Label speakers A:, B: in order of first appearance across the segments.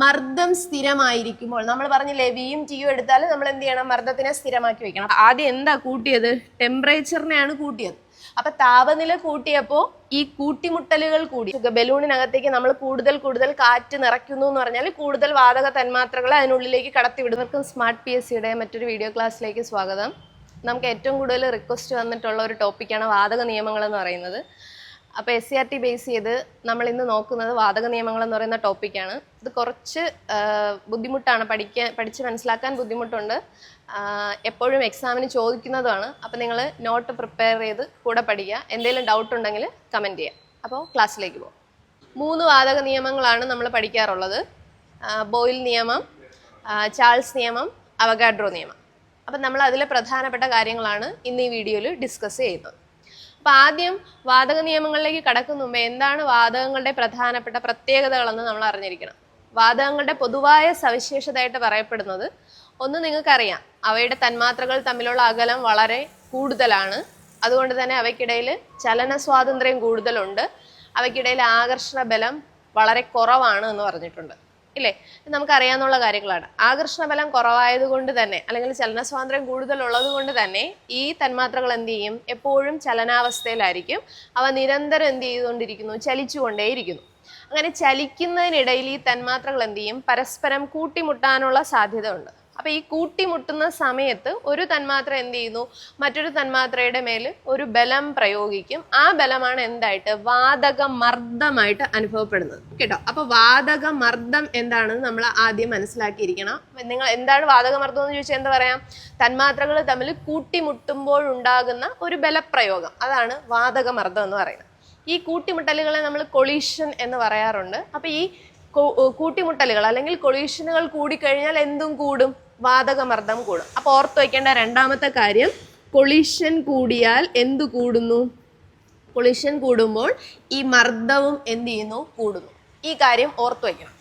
A: മർദ്ദം സ്ഥിരമായിരിക്കുമ്പോൾ നമ്മൾ പറഞ്ഞില്ലേ വിയും ടിയും എടുത്താൽ നമ്മൾ എന്ത് ചെയ്യണം? മർദ്ദത്തിനെ സ്ഥിരമാക്കി വെക്കണം. ആദ്യം എന്താ കൂട്ടിയത്? ടെമ്പറേച്ചറിനെയാണ് കൂട്ടിയത്. അപ്പൊ താപനില കൂട്ടിയപ്പോൾ ഈ കൂട്ടിമുട്ടലുകൾ കൂടി. ബലൂണിനകത്തേക്ക് നമ്മൾ കൂടുതൽ കൂടുതൽ കാറ്റ് നിറയ്ക്കുന്നു എന്ന് പറഞ്ഞാൽ കൂടുതൽ വാതക തന്മാത്രകളെ അതിനുള്ളിലേക്ക് കടത്തിവിടുന്നവർക്കും സ്മാർട്ട് പി എസ് സിയുടെ മറ്റൊരു വീഡിയോ ക്ലാസ്സിലേക്ക് സ്വാഗതം. നമുക്ക് ഏറ്റവും കൂടുതൽ റിക്വസ്റ്റ് വന്നിട്ടുള്ള ഒരു ടോപ്പിക്കാണ് വാതക നിയമങ്ങൾ എന്ന് പറയുന്നത്. അപ്പോൾ S C R T base ചെയ്ത് നമ്മൾ ഇന്ന് നോക്കുന്നത് വാതക നിയമങ്ങൾ എന്ന് പറയുന്ന ടോപ്പിക്കാണ് ഇത് കുറച്ച് ബുദ്ധിമുട്ടാണ്. പഠിക്കാൻ പഠിച്ച് മനസ്സിലാക്കാൻ ബുദ്ധിമുട്ടുണ്ട്. എപ്പോഴും എക്സാമിന് ചോദിക്കുന്നതുമാണ് അപ്പോൾ നിങ്ങൾ നോട്ട് പ്രിപ്പയർ ചെയ്ത് കൂടെ പഠിക്കുക. എന്തെങ്കിലും ഡൗട്ട് ഉണ്ടെങ്കിൽ കമന്റ് ചെയ്യാം അപ്പോൾ ക്ലാസ്സിലേക്ക് പോകും മൂന്ന് വാതക നിയമങ്ങളാണ് നമ്മൾ പഠിക്കാറുള്ളത്. ബോയിൽ നിയമം ചാൾസ് നിയമം അവഗാഡ്രോ നിയമം. അപ്പം നമ്മൾ അതിലെ പ്രധാനപ്പെട്ട കാര്യങ്ങളാണ് ഇന്ന് ഈ വീഡിയോയിൽ ഡിസ്കസ് ചെയ്യുന്നത്. അപ്പം ആദ്യം വാതക നിയമങ്ങളിലേക്ക് കടക്കുന്ന മുമ്പ് എന്താണ് വാതകങ്ങളുടെ പ്രധാനപ്പെട്ട പ്രത്യേകതകൾ എന്ന് നമ്മൾ അറിഞ്ഞിരിക്കണം. വാതകങ്ങളുടെ പൊതുവായ സവിശേഷതയായിട്ട് പറയപ്പെടുന്നത് ഒന്ന് നിങ്ങൾക്കറിയാം. അവയുടെ തന്മാത്രകൾ തമ്മിലുള്ള അകലം വളരെ കൂടുതലാണ്. അതുകൊണ്ട് തന്നെ അവയ്ക്കിടയിൽ ചലന സ്വാതന്ത്ര്യം കൂടുതലുണ്ട്. അവയ്ക്കിടയിൽ ആകർഷണ ബലം വളരെ കുറവാണ് എന്ന് പറഞ്ഞിട്ടുണ്ട്. ഇല്ലേ? നമുക്കറിയാവുന്ന കാര്യങ്ങളാണ്. ആകർഷണ ബലം കുറവായതുകൊണ്ട് തന്നെ അല്ലെങ്കിൽ ചലന സ്വാതന്ത്ര്യം കൂടുതലുള്ളത് കൊണ്ട് തന്നെ ഈ തന്മാത്രകൾ എന്ത് ചെയ്യും? എപ്പോഴും ചലനാവസ്ഥയിലായിരിക്കും. അവ നിരന്തരം എന്ത് ചെയ്തുകൊണ്ടിരിക്കുന്നു? ചലിച്ചുകൊണ്ടേയിരിക്കുന്നു. അങ്ങനെ ചലിക്കുന്നതിനിടയിൽ ഈ തന്മാത്രകൾ എന്ത് ചെയ്യും? പരസ്പരം കൂട്ടിമുട്ടാനുള്ള സാധ്യത ഉണ്ട് അപ്പൊ ഈ കൂട്ടിമുട്ടുന്ന സമയത്ത് ഒരു തന്മാത്ര എന്ത് ചെയ്യുന്നു? മറ്റൊരു തന്മാത്രയുടെ മേൽ ഒരു ബലം പ്രയോഗിക്കും. ആ ബലമാണ് എന്തായിട്ട്? വാതക മർദ്ദമായിട്ട് അനുഭവപ്പെടുന്നത്. കേട്ടോ? അപ്പൊ വാതക മർദ്ദം എന്താണെന്ന് നമ്മൾ ആദ്യം മനസ്സിലാക്കിയിരിക്കണം. നിങ്ങൾ എന്താണ് വാതക മർദ്ദം എന്ന് ചോദിച്ചാൽ എന്താ പറയാം? തന്മാത്രകൾ തമ്മിൽ കൂട്ടിമുട്ടുമ്പോൾ ഉണ്ടാകുന്ന ഒരു ബലപ്രയോഗം. അതാണ് വാതക മർദ്ദം എന്ന് പറയുന്നത്. ഈ കൂട്ടിമുട്ടലുകളെ നമ്മൾ കൊളീഷൻ എന്ന് പറയാറുണ്ട്. അപ്പൊ ഈ കൂട്ടിമുട്ടലുകൾ അല്ലെങ്കിൽ കൊളീഷനുകൾ കൂടിക്കഴിഞ്ഞാൽ എന്തും കൂടും? വാതകമർദ്ദം കൂടും. അപ്പോൾ ഓർത്ത് വയ്ക്കേണ്ട രണ്ടാമത്തെ കാര്യം കൊളീഷൻ കൂടിയാൽ എന്ത് കൂടുന്നു? കൊളിഷൻ കൂടുമ്പോൾ ഈ മർദ്ദവും എന്ത് ചെയ്യുന്നു? കൂടുന്നു. ഈ കാര്യം ഓർത്ത് വയ്ക്കണം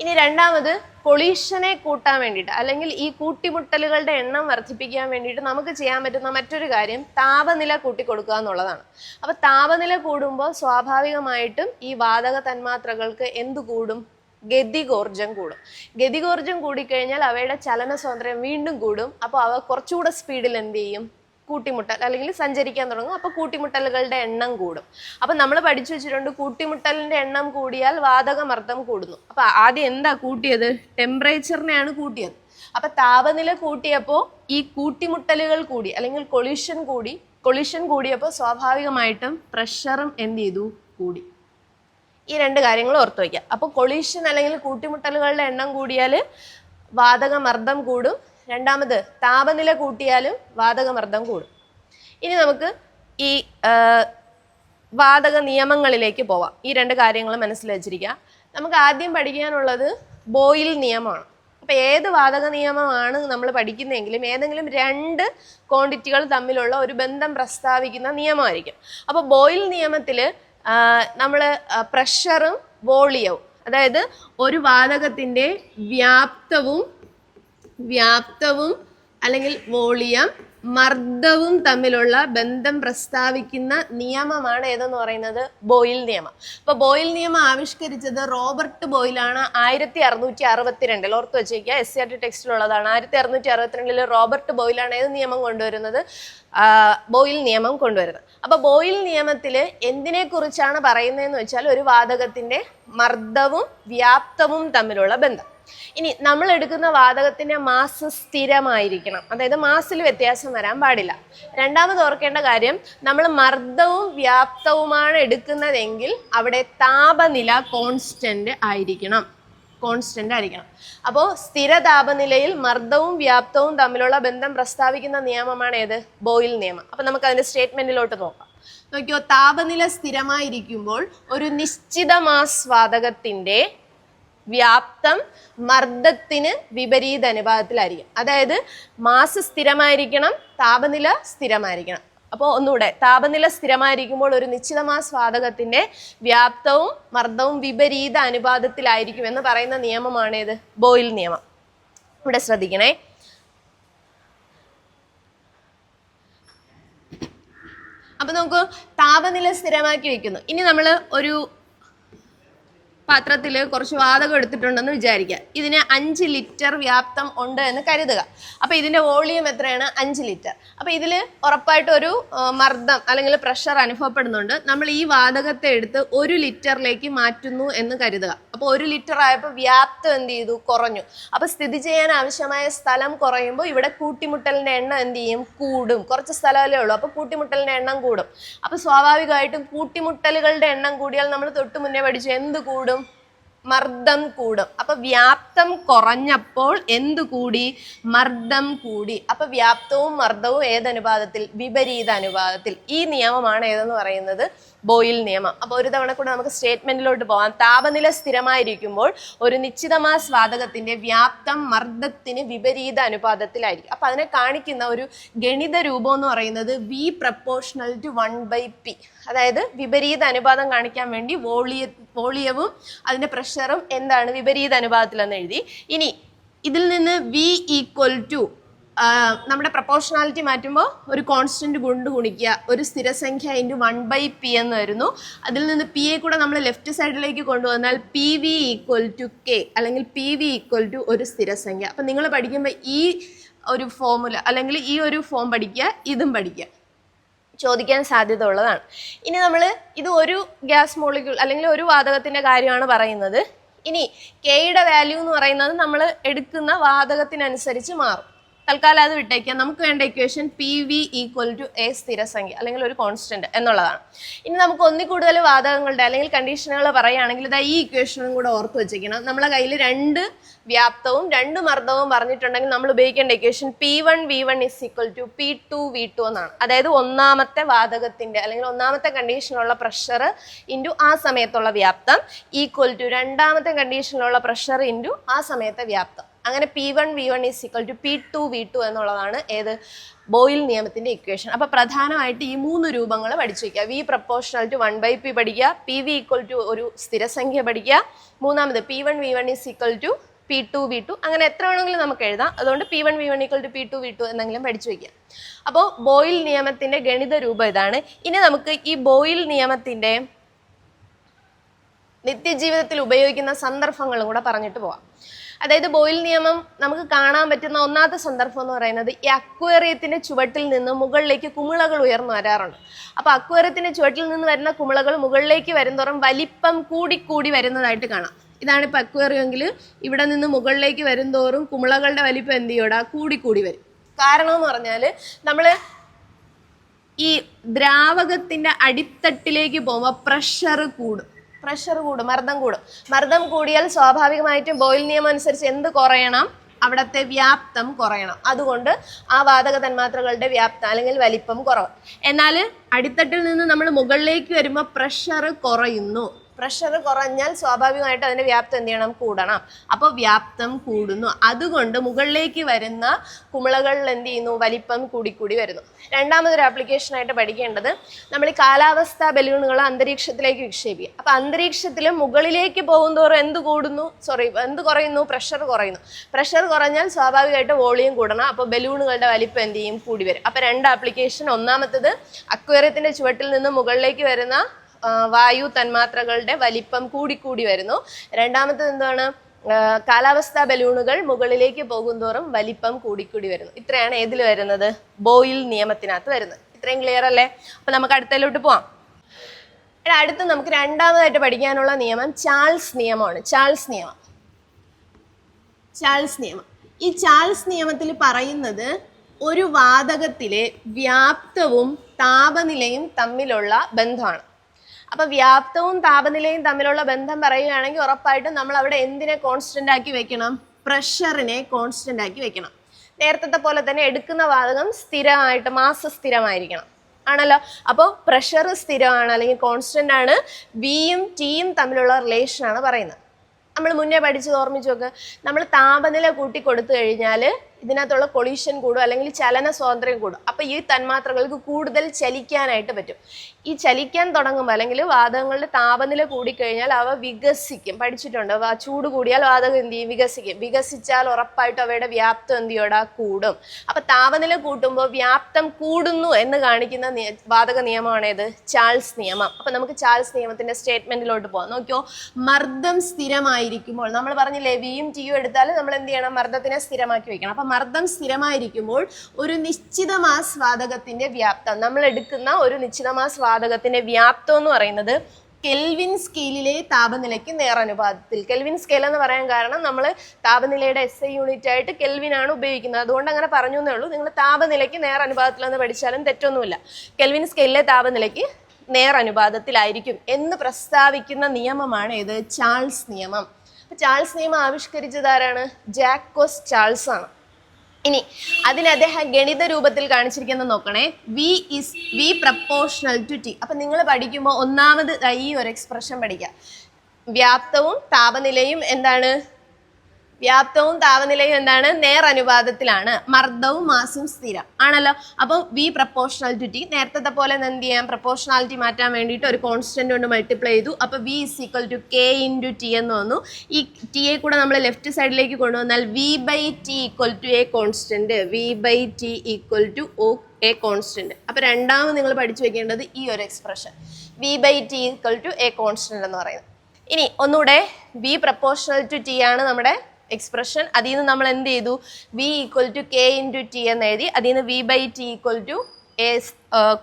A: ഇനി രണ്ടാമത് കൊളീഷനെ കൂട്ടാൻ വേണ്ടിയിട്ട് അല്ലെങ്കിൽ ഈ കൂട്ടിമുട്ടലുകളുടെ എണ്ണം വർദ്ധിപ്പിക്കാൻ വേണ്ടിയിട്ട് നമുക്ക് ചെയ്യാൻ പറ്റുന്ന മറ്റൊരു കാര്യം താപനില കൂട്ടിക്കൊടുക്കുക എന്നുള്ളതാണ്. അപ്പോൾ താപനില കൂടുമ്പോൾ സ്വാഭാവികമായിട്ടും ഈ വാതക തന്മാത്രകൾക്ക് എന്ത് കൂടും? ഗതികോർജം കൂടും. ഗതികോർജം കൂടിക്കഴിഞ്ഞാൽ അവയുടെ ചലന സ്വാതന്ത്ര്യം വീണ്ടും കൂടും. അപ്പോൾ അവ കുറച്ചുകൂടെ സ്പീഡിൽ എന്ത് ചെയ്യും? കൂട്ടിമുട്ടൽ അല്ലെങ്കിൽ സഞ്ചരിക്കാൻ തുടങ്ങും. അപ്പോൾ കൂട്ടിമുട്ടലുകളുടെ എണ്ണം കൂടും. അപ്പോൾ നമ്മൾ പഠിച്ചു വെച്ചിട്ടുണ്ട് കൂട്ടിമുട്ടലിന്റെ എണ്ണം കൂടിയാൽ വാതകമർദ്ദം കൂടുന്നു. അപ്പോൾ ആദ്യം എന്താ കൂട്ടിയത്? ടെമ്പറേച്ചറിനെയാണ് കൂട്ടിയത്. അപ്പോൾ താപനില കൂട്ടിയപ്പോൾ ഈ കൂട്ടിമുട്ടലുകൾ കൂടി അല്ലെങ്കിൽ കൊളിഷൻ കൂടി കൊളിഷൻ കൂടിയപ്പോൾ സ്വാഭാവികമായിട്ടും പ്രഷറും എന്ത് ചെയ്തു? കൂടി. ഈ രണ്ട് കാര്യങ്ങൾ ഓർത്ത് വയ്ക്കുക. അപ്പോൾ കൊളീഷൻ അല്ലെങ്കിൽ കൂട്ടിമുട്ടലുകളുടെ എണ്ണം കൂടിയാൽ വാതകമർദ്ദം കൂടും. രണ്ടാമത് താപനില കൂട്ടിയാലും വാതകമർദ്ദം കൂടും. ഇനി നമുക്ക് ഈ വാതക നിയമങ്ങളിലേക്ക് പോവാം. ഈ രണ്ട് കാര്യങ്ങൾ മനസ്സിൽ വെച്ചിരിക്കുക. നമുക്ക് ആദ്യം പഠിക്കാനുള്ളത് ബോയിൽ നിയമമാണ്. അപ്പോൾ ഏത് വാതക നിയമമാണ് നമ്മൾ പഠിക്കുന്നതെങ്കിലും ഏതെങ്കിലും രണ്ട് ക്വാണ്ടിറ്റികൾ തമ്മിലുള്ള ഒരു ബന്ധം പ്രസ്താവിക്കുന്ന നിയമമായിരിക്കും. അപ്പോൾ ബോയിൽ നിയമത്തിൽ നമ്മൾ പ്രഷറും വോളിയവും. അതായത് ഒരു വാതകത്തിന്റെ വ്യാപ്തവും വ്യാപ്തവും അല്ലെങ്കിൽ വോളിയം മർദ്ദവും തമ്മിലുള്ള ബന്ധം പ്രസ്താവിക്കുന്ന നിയമമാണ് ഏതെന്ന് പറയുന്നത്? ബോയിൽ നിയമം. അപ്പൊ ബോയിൽ നിയമം ആവിഷ്കരിച്ചത് റോബർട്ട് ബോയിലാണ് ആയിരത്തി അറുന്നൂറ്റി അറുപത്തിരണ്ടിൽ ഓർത്ത് വെച്ചേക്കുക എസ് സി ആർ ടി ടെക്സ്റ്റിലുള്ളതാണ്. ആയിരത്തി അറുന്നൂറ്റി അറുപത്തിരണ്ടിൽ റോബർട്ട് ബോയിലാണ് ഏത് നിയമം കൊണ്ടുവരുന്നത്? ബോയിൽ നിയമം കൊണ്ടുവരുന്നത്. അപ്പൊ ബോയിൽ നിയമത്തിൽ എന്തിനെ കുറിച്ചാണ് പറയുന്നതെന്ന് വെച്ചാൽ ഒരു വാതകത്തിന്റെ മർദ്ദവും വ്യാപ്തവും തമ്മിലുള്ള ബന്ധം. ഇനി നമ്മൾ എടുക്കുന്ന വാതകത്തിന്റെ മാസ് സ്ഥിരമായിരിക്കണം. അതായത് മാസിൽ വ്യത്യാസം വരാൻ പാടില്ല. രണ്ടാമത് ഓർക്കേണ്ട കാര്യം നമ്മൾ മർദ്ദവും വ്യാപ്തവുമാണ് എടുക്കുന്നതെങ്കിൽ അവിടെ താപനില കോൺസ്റ്റന്റ് ആയിരിക്കണം. കോൺസ്റ്റന്റ് ആയിരിക്കണം. അപ്പോൾ സ്ഥിര താപനിലയിൽ മർദ്ദവും വ്യാപ്തവും തമ്മിലുള്ള ബന്ധം പ്രസ്താവിക്കുന്ന നിയമമാണ് ഏത്? ബോയിൽ നിയമം. അപ്പോൾ നമുക്ക് അതിന്റെ സ്റ്റേറ്റ്മെന്റിലോട്ട് നോക്കാം. നോക്കിയോ താപനില സ്ഥിരമായിരിക്കുമ്പോൾ ഒരു നിശ്ചിത മാസ് വാതകത്തിന്റെ വ്യാപ്തം മർദ്ദത്തിന് വിപരീത അനുപാതത്തിലായിരിക്കും. അതായത് മാസ് സ്ഥിരമായിരിക്കണം താപനില സ്ഥിരമായിരിക്കണം. അപ്പോൾ ഒന്നുകൂടെ താപനില സ്ഥിരമായിരിക്കുമ്പോൾ ഒരു നിശ്ചിത മാസ് വാതകത്തിന്റെ വ്യാപ്തവും മർദ്ദവും വിപരീത അനുപാതത്തിലായിരിക്കും എന്ന് പറയുന്ന നിയമമാണ് ബോയിൽ നിയമം. ഇവിടെ ശ്രദ്ധിക്കണേ. അപ്പൊ നമുക്ക് താപനില സ്ഥിരമാക്കി വെക്കുന്നു. ഇനി നമ്മൾ ഒരു പാത്രത്തിൽ കുറച്ച് വാതകം എടുത്തിട്ടുണ്ടെന്ന് വിചാരിക്കുക. ഇതിന് അഞ്ച് ലിറ്റർ വ്യാപ്തം ഉണ്ട് എന്ന് കരുതുക. അപ്പോൾ ഇതിന്റെ വോളിയം എത്രയാണ്? അഞ്ച് ലിറ്റർ. അപ്പോൾ ഇതിൽ ഉറപ്പായിട്ടൊരു മർദ്ദം അല്ലെങ്കിൽ പ്രഷർ അനുഭവപ്പെടുന്നുണ്ട്. നമ്മൾ ഈ വാതകത്തെ എടുത്ത് ഒരു ലിറ്ററിലേക്ക് മാറ്റുന്നു എന്ന് കരുതുക. അപ്പോൾ ഒരു ലിറ്റർ ആയപ്പോൾ വ്യാപ്തം എന്ത് ചെയ്തു? കുറഞ്ഞു. അപ്പോൾ സ്ഥിതി ചെയ്യാൻ ആവശ്യമായ സ്ഥലം കുറയുമ്പോൾ ഇവിടെ കൂട്ടിമുട്ടലിന്റെ എണ്ണം എന്ത് ചെയ്യും? കൂടും. കുറച്ച് സ്ഥലമല്ലേ ഉള്ളൂ. അപ്പോൾ കൂട്ടിമുട്ടലിന്റെ എണ്ണം കൂടും. അപ്പോൾ സ്വാഭാവികമായിട്ടും കൂട്ടിമുട്ടലുകളുടെ എണ്ണം കൂടിയാൽ നമ്മൾ തൊട്ട് മുന്നേ പഠിച്ചു എന്ത് കൂടും? മർദ്ദം കൂടും. അപ്പൊ വ്യാപ്തം കുറഞ്ഞപ്പോൾ എന്ത് കൂടി? മർദ്ദം കൂടി. അപ്പൊ വ്യാപ്തവും മർദ്ദവും ഏതനുപാതത്തിൽ വിപരീത അനുപാതത്തിൽ. ഈ നിയമമാണ് ഏതെന്ന് പറയുന്നത്? ബോയിൽ നിയമം. അപ്പോൾ ഒരു തവണ കൂടെ നമുക്ക് സ്റ്റേറ്റ്മെന്റിലോട്ട് പോകാം താപനില സ്ഥിരമായിരിക്കുമ്പോൾ ഒരു നിശ്ചിത മാസ് വാതകത്തിന്റെ വ്യാപ്തം മർദ്ദത്തിന് വിപരീത അനുപാതത്തിലായിരിക്കും. അപ്പൊ അതിനെ കാണിക്കുന്ന ഒരു ഗണിത രൂപം എന്ന് പറയുന്നത് V proportional to one by P അതായത് വിപരീത അനുപാതം കാണിക്കാൻ വേണ്ടി വോളിയ വോളിയവും അതിന്റെ പ്രഷറും എന്താണ് വിപരീത അനുപാതത്തിലെന്ന് എഴുതി. ഇനി ഇതിൽ നിന്ന് വി ഈക്വൽ ടു നമ്മുടെ പ്രപ്പോർഷണാലിറ്റി മാറ്റുമ്പോൾ ഒരു കോൺസ്റ്റന്റ് കൊണ്ട് ഗുണിക്കുക ഒരു സ്ഥിരസംഖ്യ ഇന്റു വൺ ബൈ പി എന്ന് വരുന്നു. അതിൽ നിന്ന് പി യെ കൂടെ നമ്മൾ ലെഫ്റ്റ് സൈഡിലേക്ക് കൊണ്ടുവന്നാൽ P V equal to K അല്ലെങ്കിൽ പി വി ഈക്വൽ ടു ഒരു സ്ഥിരസംഖ്യ. അപ്പം നിങ്ങൾ പഠിക്കുമ്പോൾ ഈ ഒരു ഫോമുല അല്ലെങ്കിൽ ഈ ഒരു ഫോം പഠിക്കുക ഇതും പഠിക്കുക. ചോദിക്കാൻ സാധ്യത ഉള്ളതാണ് ഇനി നമ്മൾ ഇത് ഒരു ഗ്യാസ് മോളിക്യൂൾ അല്ലെങ്കിൽ ഒരു വാതകത്തിന്റെ കാര്യമാണ് പറയുന്നത്. ഇനി കെയുടെ വാല്യൂ എന്ന് പറയുന്നത് നമ്മൾ എടുക്കുന്ന വാതകത്തിനനുസരിച്ച് മാറും. തൽക്കാലം അത് വിട്ടേക്കാം. നമുക്ക് വേണ്ട equation P V equal to a സ്ഥിരസംഖ്യ അല്ലെങ്കിൽ ഒരു കോൺസ്റ്റന്റ് എന്നുള്ളതാണ്. ഇനി നമുക്ക് ഒന്നിൽ കൂടുതൽ വാതകങ്ങളുടെ അല്ലെങ്കിൽ കണ്ടീഷനുകൾ പറയുകയാണെങ്കിൽ ഇതാ ഈ ഇക്വേഷനും കൂടെ ഓർത്ത് വെച്ചിരിക്കണം. നമ്മളെ കയ്യിൽ രണ്ട് വ്യാപ്തവും രണ്ട് മർദ്ദവും പറഞ്ഞിട്ടുണ്ടെങ്കിൽ നമ്മൾ ഉപയോഗിക്കേണ്ട equation P one V one is equal to P two V two എന്നാണ്. അതായത് ഒന്നാമത്തെ വാതകത്തിന്റെ അല്ലെങ്കിൽ ഒന്നാമത്തെ കണ്ടീഷനിലുള്ള പ്രഷർ ഇന്റു ആ സമയത്തുള്ള വ്യാപ്തം ഈക്വൽ ടു രണ്ടാമത്തെ കണ്ടീഷനിലുള്ള പ്രഷർ ഇന്റു ആ സമയത്തെ വ്യാപ്തം. അങ്ങനെ P one V one is equal to P two V two എന്നുള്ളതാണ് ഏത് ബോയിൽ നിയമത്തിന്റെ ഇക്വേഷൻ അപ്പോൾ പ്രധാനമായിട്ട് ഈ മൂന്ന് രൂപങ്ങൾ പഠിച്ചു വയ്ക്കുക V proportional to one by P പഠിക്കുക. പി വി ഈക്വൽ ടു ഒരു സ്ഥിരസംഖ്യ പഠിക്കുക. മൂന്നാമത് P one V one is equal to P two V two അങ്ങനെ എത്ര വേണമെങ്കിലും നമുക്ക് എഴുതാം. അതുകൊണ്ട് P one V one equal to P two V two എന്നെങ്കിലും പഠിച്ചു വയ്ക്കുക അപ്പോൾ ബോയിൽ നിയമത്തിന്റെ ഗണിത രൂപം ഇതാണ്. ഇനി നമുക്ക് ഈ ബോയിൽ നിയമത്തിന്റെ നിത്യജീവിതത്തിൽ ഉപയോഗിക്കുന്ന സന്ദർഭങ്ങളും കൂടെ പറഞ്ഞിട്ട് പോവാം. അതായത് ബോയിൽ നിയമം നമുക്ക് കാണാൻ പറ്റുന്ന ഒന്നാമത്തെ സന്ദർഭം എന്ന് പറയുന്നത് ഈ അക്വേറിയത്തിന്റെ ചുവട്ടിൽ നിന്ന് മുകളിലേക്ക് കുമിളകൾ ഉയർന്നു വരാറുണ്ട്. അപ്പോൾ അക്വേറിയത്തിന്റെ ചുവട്ടിൽ നിന്ന് വരുന്ന കുമിളകൾ മുകളിലേക്ക് വരുന്നോറും വലിപ്പം കൂടിക്കൂടി വരുന്നതായിട്ട് കാണാം. ഇതാണ് ഇപ്പൊ അക്വേറിയമെങ്കിൽ ഇവിടെ നിന്ന് മുകളിലേക്ക് വരുന്തോറും കുമിളകളുടെ വലിപ്പം എന്ത് ചെയ്യൂടാ കൂടിക്കൂടി വരും. കാരണം എന്ന് പറഞ്ഞാൽ നമ്മൾ ഈ ദ്രാവകത്തിന്റെ അടിത്തട്ടിലേക്ക് പോകുമ്പോൾ പ്രഷർ കൂടും. പ്രഷർ കൂടും മർദ്ദം കൂടും. മർദ്ദം കൂടിയാൽ സ്വാഭാവികമായിട്ടും ബോയിൽ നിയമം അനുസരിച്ച് എന്ത് കുറയണം? അവിടുത്തെ വ്യാപ്തം കുറയണം. അതുകൊണ്ട് ആ വാതക തന്മാത്രകളുടെ വ്യാപ്തം അല്ലെങ്കിൽ വലിപ്പം കുറവ്. എന്നാൽ അടിത്തട്ടിൽ നിന്ന് നമ്മൾ മുകളിലേക്ക് വരുമ്പോൾ പ്രഷർ കുറയുന്നു. പ്രഷർ കുറഞ്ഞാൽ സ്വാഭാവികമായിട്ട് അതിന്റെ വ്യാപ്തം എന്ത് ചെയ്യണം? കൂടണം. അപ്പോൾ വ്യാപ്തം കൂടുന്നു. അതുകൊണ്ട് മുകളിലേക്ക് വരുന്ന കുമിളകളിൽ എന്ത് ചെയ്യുന്നു? വലിപ്പം കൂടിക്കൂടി വരുന്നു. രണ്ടാമതൊരു ആപ്ലിക്കേഷനായിട്ട് പഠിക്കേണ്ടത് നമ്മൾ ഈ കാലാവസ്ഥാ ബലൂണുകൾ അന്തരീക്ഷത്തിലേക്ക് വിക്ഷേപിക്കുക. അപ്പോൾ അന്തരീക്ഷത്തിൽ മുകളിലേക്ക് പോകുന്തോറും എന്ത് കൂടുന്നു? സോറി എന്ത് കുറയുന്നു? പ്രഷർ കുറയുന്നു. പ്രഷർ കുറഞ്ഞാൽ സ്വാഭാവികമായിട്ട് വോളിയം കൂടണം. അപ്പോൾ ബലൂണുകളുടെ വലിപ്പം എന്ത് ചെയ്യും? കൂടി വരും. അപ്പോൾ രണ്ട് ആപ്ലിക്കേഷൻ ഒന്നാമത്തത് അക്വേറിയത്തിന്റെ ചുവട്ടിൽ നിന്ന് മുകളിലേക്ക് വരുന്ന വായു തന്മാത്രകളുടെ വലിപ്പം കൂടിക്കൂടി വരുന്നു. രണ്ടാമത്തത് എന്താണ്? കാലാവസ്ഥാ ബലൂണുകൾ മുകളിലേക്ക് പോകുന്തോറും വലിപ്പം കൂടിക്കൂടി വരുന്നു. ഇത്രയാണ് ഏതിൽ വരുന്നത്? ബോയിൽ നിയമത്തിനകത്ത് വരുന്നത്. ഇത്രയും ക്ലിയർ അല്ലേ? അപ്പൊ നമുക്ക് അടുത്തതിലോട്ട് പോവാം. അടുത്ത് നമുക്ക് രണ്ടാമതായിട്ട് പഠിക്കാനുള്ള നിയമം ചാൾസ് നിയമമാണ്. ചാൾസ് നിയമം. ചാൾസ് നിയമം. ഈ ചാൾസ് നിയമത്തിൽ പറയുന്നത് ഒരു വാതകത്തിലെ വ്യാപ്തവും താപനിലയും തമ്മിലുള്ള ബന്ധമാണ്. അപ്പൊ വ്യാപ്തവും താപനിലയും തമ്മിലുള്ള ബന്ധം പറയുകയാണെങ്കിൽ ഉറപ്പായിട്ടും നമ്മൾ അവിടെ എന്തിനെ കോൺസ്റ്റന്റ് ആക്കി വെക്കണം? പ്രഷറിനെ കോൺസ്റ്റന്റ് ആക്കി വെക്കണം. നേരത്തെ പോലെ തന്നെ എടുക്കുന്ന വാതകം സ്ഥിരമായിട്ട് മാസ സ്ഥിരമായിരിക്കണം. ആണല്ലോ? അപ്പോൾ പ്രഷർ സ്ഥിരമാണ് അല്ലെങ്കിൽ കോൺസ്റ്റന്റ് ആണ്. ബിയും ടിയും തമ്മിലുള്ള റിലേഷനാണ് പറയുന്നത്. നമ്മൾ മുന്നേ പഠിച്ചത് ഓർമ്മിച്ച് നോക്ക്. നമ്മൾ താപനില കൂട്ടി കൊടുത്തു കഴിഞ്ഞാൽ ഇതിനകത്തുള്ള കൊളീഷൻ കൂടും അല്ലെങ്കിൽ ചലന സ്വാതന്ത്ര്യം കൂടും. അപ്പോൾ ഈ തന്മാത്രകൾക്ക് കൂടുതൽ ചലിക്കാനായിട്ട് പറ്റും. ഈ ചലിക്കാൻ തുടങ്ങുമ്പോൾ അല്ലെങ്കിൽ വാതകങ്ങളുടെ താപനില കൂടിക്കഴിഞ്ഞാൽ അവ വികസിക്കും. പഠിച്ചിട്ടുണ്ട്. ചൂട് കൂടിയാൽ വാതകം എന്ത് ചെയ്യും? വികസിക്കും. വികസിച്ചാൽ ഉറപ്പായിട്ടും അവയുടെ വ്യാപ്തം എന്ത് ചെയ്യടാ കൂടും. അപ്പൊ താപനില കൂട്ടുമ്പോൾ വ്യാപ്തം കൂടുന്നു എന്ന് കാണിക്കുന്ന വാതക നിയമമാണ് ഏത്? ചാൾസ് നിയമം. അപ്പൊ നമുക്ക് ചാൾസ് നിയമത്തിന്റെ സ്റ്റേറ്റ്മെന്റിലോട്ട് പോകാം നോക്കിയോ? മർദ്ദം സ്ഥിരമായിരിക്കുമ്പോൾ നമ്മൾ പറഞ്ഞില്ലേ വിയും ടിയും എടുത്താൽ നമ്മൾ എന്ത് ചെയ്യണം? മർദ്ദത്തിനെ സ്ഥിരമാക്കി വെക്കണം. അപ്പൊ മർദ്ദം സ്ഥിരമായിരിക്കുമ്പോൾ ഒരു നിശ്ചിത മാസ് വാതകത്തിന്റെ വ്യാപ്തം. നമ്മൾ എടുക്കുന്ന ഒരു നിശ്ചിത മാസ് വാതകത്തിന്റെ വ്യാപ്തം എന്ന് പറയുന്നത് കെൽവിൻ സ്കെയിലിലെ താപനിലയ്ക്ക് നേരനുപാതത്തിൽ കെൽവിൻ സ്കെയിൽ എന്ന് പറയാൻ കാരണം നമ്മൾ താപനിലയുടെ എസ് ഐ യൂണിറ്റ് ആയിട്ട് കെൽവിൻ ആണ് ഉപയോഗിക്കുന്നത്. അതുകൊണ്ട് അങ്ങനെ പറഞ്ഞു എന്നേ ഉള്ളൂ. നിങ്ങൾ താപനിലയ്ക്ക് നേരനുപാതത്തിൽ എന്ന് പഠിച്ചാലും തെറ്റൊന്നുമില്ല. കെൽവിൻ സ്കെയിലിലെ താപനിലയ്ക്ക് നേരനുപാതത്തിലായിരിക്കും എന്ന് പ്രസ്താവിക്കുന്ന നിയമമാണ് ഇത് ചാൾസ് നിയമം. അപ്പൊ ചാൾസ് നിയമം ആവിഷ്കരിച്ചത് ആരാണ്? ജാക്കോസ് ചാൾസ് ആണ് ഇനി അതിന് അദ്ദേഹം ഗണിത രൂപത്തിൽ കാണിച്ചിരിക്കുന്നത് നോക്കണേ. V is V proportional to T അപ്പൊ നിങ്ങൾ പഠിക്കുമ്പോൾ ഒന്നാമത് ഈ ഒരു എക്സ്പ്രഷൻ പഠിക്കുക വ്യാപ്തവും താപനിലയും എന്താണ്? വ്യാപ്തവും താപനിലയും എന്താണ്? നേർ അനുപാതത്തിലാണ് മർദ്ദവും മാസും സ്ഥിരം. ആണല്ലോ? അപ്പം വി പ്രപ്പോർഷണാലിറ്റി നേരത്തെ പോലെ എന്ത് ചെയ്യാം? പ്രപ്പോർഷണാലിറ്റി മാറ്റാൻ വേണ്ടിയിട്ട് ഒരു കോൺസ്റ്റന്റ് കൊണ്ട് മൾട്ടിപ്ലൈ ചെയ്തു. അപ്പോൾ V is equal to K into T എന്ന് വന്നു. ഈ ടിയെ കൂടെ നമ്മൾ ലെഫ്റ്റ് സൈഡിലേക്ക് കൊണ്ടുവന്നാൽ V by T equal to a constant V by T equal to uh a constant അപ്പോൾ രണ്ടാമത് നിങ്ങൾ പഠിച്ചു വെക്കേണ്ടത് ഈ ഒരു expression V by T equal to a constant എന്ന് പറയുന്നത്. ഇനി ഒന്നുകൂടെ വി പ്രപ്പോർഷണൽ ടു ടി ആണ് നമ്മുടെ എക്സ്പ്രഷൻ അതിൽ നിന്ന് നമ്മൾ എന്ത് ചെയ്തു? V equal to K into T എന്ന് എഴുതി അതിൽ നിന്ന് V by T equal to a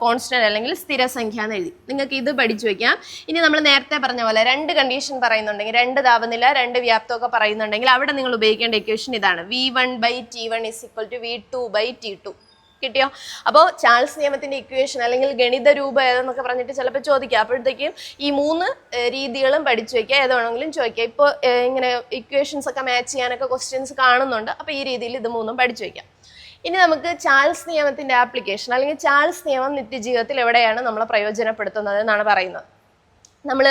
A: constant അല്ലെങ്കിൽ സ്ഥിരസംഖ്യ എന്ന് എഴുതി. നിങ്ങൾക്ക് ഇത് പഠിച്ചു വയ്ക്കാം ഇനി നമ്മൾ നേരത്തെ പറഞ്ഞ പോലെ രണ്ട് കണ്ടീഷൻ പറയുന്നുണ്ടെങ്കിൽ രണ്ട് താപനില രണ്ട് വ്യാപ്തമൊക്കെ പറയുന്നുണ്ടെങ്കിൽ അവിടെ നിങ്ങൾ ഉപയോഗിക്കേണ്ട ഇക്വേഷൻ ഇതാണ്. V one by T one is equal to V two by T two കിട്ടിയോ? അപ്പോൾ ചാൾസ് നിയമത്തിന്റെ ഇക്വേഷൻ അല്ലെങ്കിൽ ഗണിത രൂപ ഏതെന്നൊക്കെ പറഞ്ഞിട്ട് ചിലപ്പോൾ ചോദിക്കുക അപ്പോഴത്തേക്കും ഈ മൂന്ന് രീതികളും പഠിച്ചു വയ്ക്കുക ഏത് വേണമെങ്കിലും ചോദിക്കുക ഇപ്പോൾ ഇങ്ങനെ ഇക്വേഷൻസ് ഒക്കെ മാച്ച് ചെയ്യാനൊക്കെ ക്വസ്റ്റ്യൻസ് കാണുന്നുണ്ട്. അപ്പോൾ ഈ രീതിയിൽ ഇത് മൂന്നും പഠിച്ചു വയ്ക്കാം ഇനി നമുക്ക് ചാൾസ് നിയമത്തിന്റെ ആപ്ലിക്കേഷൻ അല്ലെങ്കിൽ ചാൾസ് നിയമം നിത്യജീവിതത്തിൽ എവിടെയാണ് നമ്മൾ പ്രയോജനപ്പെടുത്തുന്നത് എന്നാണ് പറയുന്നത്. നമ്മൾ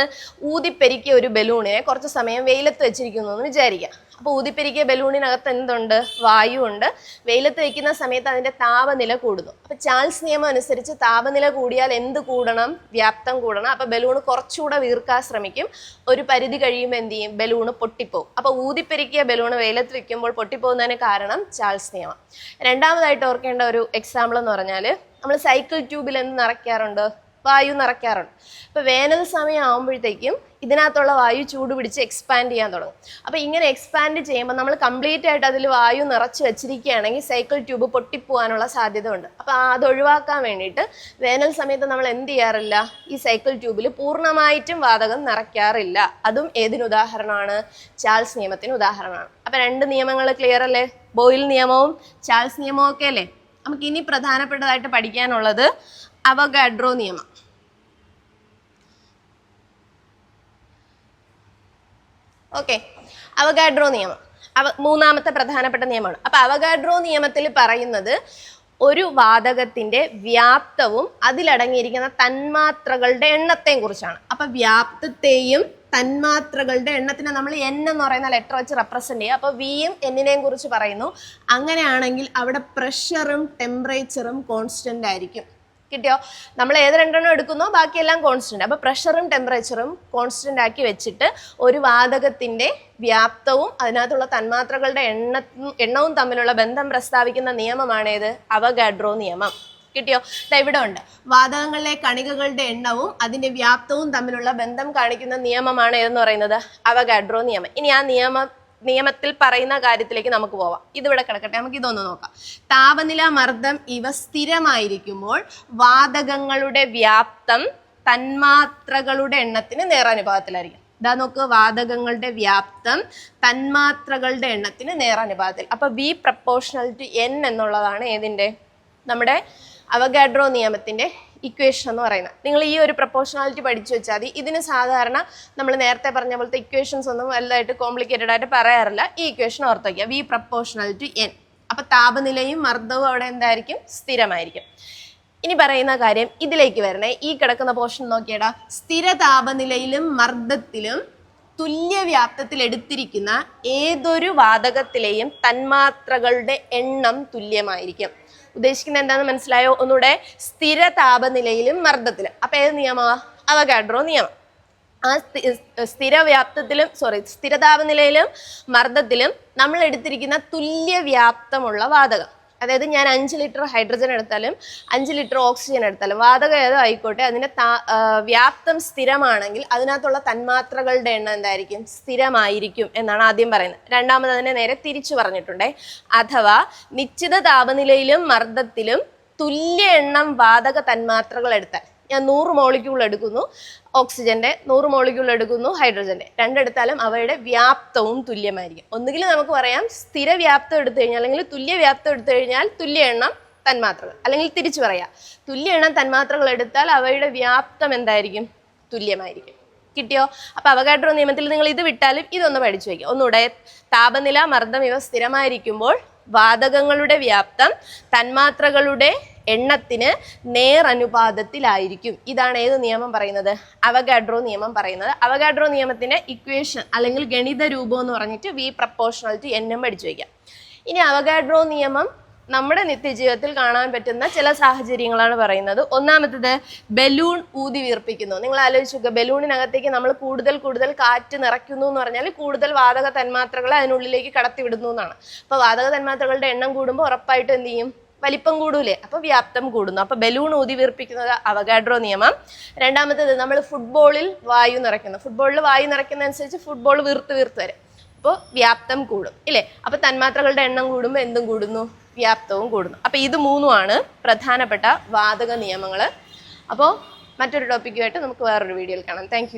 A: ഊതിപ്പെരുക്കിയ ഒരു ബലൂണിനെ കുറച്ച് സമയം വെയിലത്ത് വെച്ചിരിക്കുന്നു എന്ന് വിചാരിക്കാം. അപ്പോൾ ഊതിപ്പെരുക്കിയ ബലൂണിനകത്ത് എന്തുണ്ട്? വായു ഉണ്ട് വെയിലത്ത് വയ്ക്കുന്ന സമയത്ത് അതിന്റെ താപനില കൂടുന്നു. അപ്പോൾ ചാൾസ് നിയമം അനുസരിച്ച് താപനില കൂടിയാൽ എന്ത് കൂടണം? വ്യാപ്തം കൂടണം. അപ്പോൾ ബലൂൺ കുറച്ചുകൂടെ വീർക്കാൻ ശ്രമിക്കും. ഒരു പരിധി കഴിയുമ്പോൾ എന്ത് ചെയ്യും? ബലൂണ് പൊട്ടിപ്പോവും. അപ്പോൾ ഊതിപ്പെരുക്കിയ ബലൂൺ വെയിലത്ത് വെക്കുമ്പോൾ പൊട്ടിപ്പോകുന്നതിന് കാരണം ചാൾസ് നിയമം. രണ്ടാമതായിട്ട് ഓർക്കേണ്ട ഒരു എക്സാമ്പിൾ എന്ന് പറഞ്ഞാൽ നമ്മൾ സൈക്കിൾ ട്യൂബിൽ എന്ത് നിറയ്ക്കാറുണ്ട്? വായു നിറയ്ക്കാറുണ്ട്. അപ്പോൾ വേനൽ സമയം ആകുമ്പോഴത്തേക്കും ഇതിനകത്തുള്ള വായു ചൂട് പിടിച്ച് എക്സ്പാൻഡ് ചെയ്യാൻ തുടങ്ങും. അപ്പോൾ ഇങ്ങനെ എക്സ്പാൻഡ് ചെയ്യുമ്പോൾ നമ്മൾ കംപ്ലീറ്റ് ആയിട്ട് അതിൽ വായു നിറച്ച് വെച്ചിരിക്കുകയാണെങ്കിൽ സൈക്കിൾ ട്യൂബ് പൊട്ടിപ്പോകാനുള്ള സാധ്യത ഉണ്ട് അപ്പോൾ അത് ഒഴിവാക്കാൻ വേണ്ടിയിട്ട് വേനൽ സമയത്ത് നമ്മൾ എന്ത് ചെയ്യാറില്ല? ഈ സൈക്കിൾ ട്യൂബിൽ പൂർണമായിട്ടും വാതകം നിറയ്ക്കാറില്ല. അതും ഏതിന് ഉദാഹരണമാണ്? ചാൾസ് നിയമത്തിന് ഉദാഹരണമാണ്. അപ്പോൾ രണ്ട് നിയമങ്ങൾ ക്ലിയർ അല്ലേ? ബോയിൽ നിയമവും ചാൾസ് നിയമവും ഒക്കെ അല്ലേ? നമുക്ക് ഇനി പ്രധാനപ്പെട്ടതായിട്ട് പഠിക്കാനുള്ളത് അവഗാഡ്രോ നിയമം. ഓക്കെ അവഗാഡ്രോ നിയമം. അവ മൂന്നാമത്തെ പ്രധാനപ്പെട്ട നിയമമാണ്. അപ്പൊ അവഗാഡ്രോ നിയമത്തിൽ പറയുന്നത് ഒരു വാതകത്തിന്റെ വ്യാപ്തവും അതിലടങ്ങിയിരിക്കുന്ന തന്മാത്രകളുടെ എണ്ണത്തെയും കുറിച്ചാണ്. അപ്പൊ വ്യാപ്തത്തെയും തന്മാത്രകളുടെ എണ്ണത്തിനെ നമ്മൾ എൻ എന്ന് പറയുന്ന ലെറ്റർ വെച്ച് റെപ്രസെന്റ് ചെയ്യുക. അപ്പോൾ വിയും എന്നിനെയും കുറിച്ച് പറയുന്നു. അങ്ങനെയാണെങ്കിൽ അവിടെ പ്രഷറും ടെമ്പറേച്ചറും കോൺസ്റ്റന്റ് ആയിരിക്കും. കിട്ടിയോ? നമ്മൾ ഏത് രണ്ടെണ്ണം എടുക്കുന്നോ ബാക്കിയെല്ലാം കോൺസ്റ്റന്റ് അപ്പോൾ പ്രഷറും ടെമ്പറേച്ചറും കോൺസ്റ്റന്റ് ആക്കി വെച്ചിട്ട് ഒരു വാതകത്തിന്റെ വ്യാപ്തവും അതിനകത്തുള്ള തന്മാത്രകളുടെ എണ്ണ എണ്ണവും തമ്മിലുള്ള ബന്ധം പ്രസ്താവിക്കുന്ന നിയമമാണേത്? അവഗാഡ്രോ നിയമം. കിട്ടിയോ? ഇവിടെ ഉണ്ട്. വാതകങ്ങളിലെ കണികകളുടെ എണ്ണവും അതിന്റെ വ്യാപ്തവും തമ്മിലുള്ള ബന്ധം കാണിക്കുന്ന നിയമമാണ് ഏതെന്ന് പറയുന്നത്? അവഗാഡ്രോ നിയമം. ഇനി ആ നിയമം നിയമത്തിൽ പറയുന്ന കാര്യത്തിലേക്ക് നമുക്ക് പോവാം. ഇതിവിടെ കിടക്കട്ടെ നമുക്ക് ഇതൊന്ന് നോക്കാം. താപനില മർദ്ദം ഇവ സ്ഥിരമായിരിക്കുമ്പോൾ വാതകങ്ങളുടെ വ്യാപ്തം തന്മാത്രകളുടെ എണ്ണത്തിന് നേരാനുപാതത്തിലായിരിക്കും ഇതാ നോക്ക് വാതകങ്ങളുടെ വ്യാപ്തം തന്മാത്രകളുടെ എണ്ണത്തിന് നേരാനുപാതത്തിൽ അപ്പൊ വി പ്രപ്പോർഷണൽ ടു എൻ എന്നുള്ളതാണ് ഏതിന്റെ? നമ്മുടെ അവഗാഡ്രോ നിയമത്തിന്റെ ഇക്വേഷൻ എന്ന് പറയുന്നത്. നിങ്ങൾ ഈ ഒരു പ്രപ്പോർഷണാലിറ്റി പഠിച്ചു വെച്ചാൽ മതി. ഇതിന് സാധാരണ നമ്മൾ നേരത്തെ പറഞ്ഞ പോലത്തെ ഇക്വേഷൻസ് ഒന്നും വലുതായിട്ട് കോംപ്ലിക്കേറ്റഡ് ആയിട്ട് പറയാറില്ല. ഈ ഇക്വേഷൻ ഓർത്ത് വയ്ക്കുക വി പ്രപ്പോർഷണൽ ടു എൻ അപ്പൊ താപനിലയും മർദ്ദവും അവിടെ എന്തായിരിക്കും? സ്ഥിരമായിരിക്കും. ഇനി പറയുന്ന കാര്യം ഇതിലേക്ക് വരണേ. ഈ കിടക്കുന്ന പോർഷൻ നോക്കിയടാ. സ്ഥിര താപനിലയിലും മർദ്ദത്തിലും തുല്യ വ്യാപ്തത്തിൽ എടുത്തിരിക്കുന്ന ഏതൊരു വാതകത്തിലെയും തന്മാത്രകളുടെ എണ്ണം തുല്യമായിരിക്കും. ഉദ്ദേശിക്കുന്നത് എന്താണെന്ന് മനസ്സിലായോ? ഒന്നുകൂടെ സ്ഥിര താപനിലയിലും മർദ്ദത്തിലും. അപ്പൊ ഏത് നിയമമാണ് അവഗാഡ്രോ നിയമം. ആ സ്ഥി- സ്ഥിര വ്യാപ്തത്തിലും സോറി സ്ഥിര താപനിലയിലും മർദ്ദത്തിലും നമ്മൾ എടുത്തിരിക്കുന്ന തുല്യ വ്യാപ്തമുള്ള വാതകം. അതായത് ഞാൻ അഞ്ച് ലിറ്റർ ഹൈഡ്രജൻ എടുത്താലും അഞ്ച് ലിറ്റർ ഓക്സിജൻ എടുത്താലും വാതകം ഏതോ ആയിക്കോട്ടെ അതിന്റെ വ്യാപ്തം സ്ഥിരമാണെങ്കിൽ അതിനകത്തുള്ള തന്മാത്രകളുടെ എണ്ണം എന്തായിരിക്കും? സ്ഥിരമായിരിക്കും എന്നാണ് ആദ്യം പറയുന്നത്. രണ്ടാമത് അതിനെ നേരെ തിരിച്ചു പറഞ്ഞിട്ടുണ്ടേ. അഥവാ നിശ്ചിത താപനിലയിലും മർദ്ദത്തിലും തുല്യ എണ്ണം വാതക തന്മാത്രകൾ എടുത്താൽ ഞാൻ നൂറ് മോളിക്യൂൾ എടുക്കുന്നു ഓക്സിജന്റെ നൂറ് മോളിക്യൂൾ എടുക്കുന്നു ഹൈഡ്രജന്റെ. രണ്ടെടുത്താലും അവയുടെ വ്യാപ്തവും തുല്യമായിരിക്കും. ഒന്നുകിൽ നമുക്ക് പറയാം സ്ഥിര വ്യാപ്തം എടുത്തു കഴിഞ്ഞാൽ അല്ലെങ്കിൽ തുല്യ വ്യാപ്തം എടുത്തു കഴിഞ്ഞാൽ തുല്യ എണ്ണം തന്മാത്രകൾ. അല്ലെങ്കിൽ തിരിച്ചു പറയാം തുല്യ എണ്ണം തന്മാത്രകൾ എടുത്താൽ അവയുടെ വ്യാപ്തം എന്തായിരിക്കും? തുല്യമായിരിക്കും. കിട്ടിയോ? അപ്പൊ അവഗാഡ്രോ നിയമത്തിൽ നിങ്ങൾ ഇത് വിട്ടാലും ഇതൊന്ന് പഠിച്ചു വയ്ക്കുക ഒന്നുകൂടെ താപനില മർദ്ദം ഇവ സ്ഥിരമായിരിക്കുമ്പോൾ വാതകങ്ങളുടെ വ്യാപ്തം തന്മാത്രകളുടെ എണ്ണത്തിന് നേരനുപാതത്തിലായിരിക്കും. ഇതാണ് ഏത് നിയമം പറയുന്നത്? അവഗാഡ്രോ നിയമം പറയുന്നത്. അവഗാഡ്രോ നിയമത്തിന്റെ ഇക്വേഷൻ അല്ലെങ്കിൽ ഗണിത രൂപം എന്ന് പറഞ്ഞിട്ട് വി പ്രപ്പോർഷണൽ ടു എന്നും പഠിച്ചു വയ്ക്കാം. ഇനി അവഗാഡ്രോ നിയമം നമ്മുടെ നിത്യജീവിതത്തിൽ കാണാൻ പറ്റുന്ന ചില സാഹചര്യങ്ങളാണ് പറയുന്നത്. ഒന്നാമത്തത് ബലൂൺ ഊതി വീർപ്പിക്കുന്നു. നിങ്ങൾ ആലോചിച്ച് ബലൂണിനകത്തേക്ക് നമ്മൾ കൂടുതൽ കൂടുതൽ കാറ്റ് നിറയ്ക്കുന്നു എന്ന് പറഞ്ഞാൽ കൂടുതൽ വാതക തന്മാത്രകളെ അതിനുള്ളിലേക്ക് കടത്തിവിടുന്നു എന്നാണ്. അപ്പോൾ വാതക തന്മാത്രകളുടെ എണ്ണം കൂടുമ്പോൾ ഉറപ്പായിട്ട് എന്ത് ചെയ്യും? വലിപ്പം കൂടൂലേ? അപ്പൊ വ്യാപ്തം കൂടുന്നു. അപ്പൊ ബലൂൺ ഊതി വീർപ്പിക്കുന്നത് അവഗാഡ്രോ നിയമം. രണ്ടാമത്തേത് നമ്മൾ ഫുട്ബോളിൽ വായു നിറയ്ക്കുന്നു. ഫുട്ബോളിൽ വായു നിറയ്ക്കുന്നതനുസരിച്ച് ഫുട്ബോൾ വീർത്ത് വീർത്ത് വരും. അപ്പോൾ വ്യാപ്തം കൂടും ഇല്ലേ? അപ്പൊ തന്മാത്രകളുടെ എണ്ണം കൂടുമ്പോൾ എന്തും കൂടുന്നു? വ്യാപ്തവും കൂടുന്നു. അപ്പൊ ഇത് മൂന്നുമാണ് പ്രധാനപ്പെട്ട വാതക നിയമങ്ങൾ അപ്പോൾ മറ്റൊരു ടോപ്പിക്കുമായിട്ട് നമുക്ക് വേറൊരു വീഡിയോയിൽ കാണാം. താങ്ക്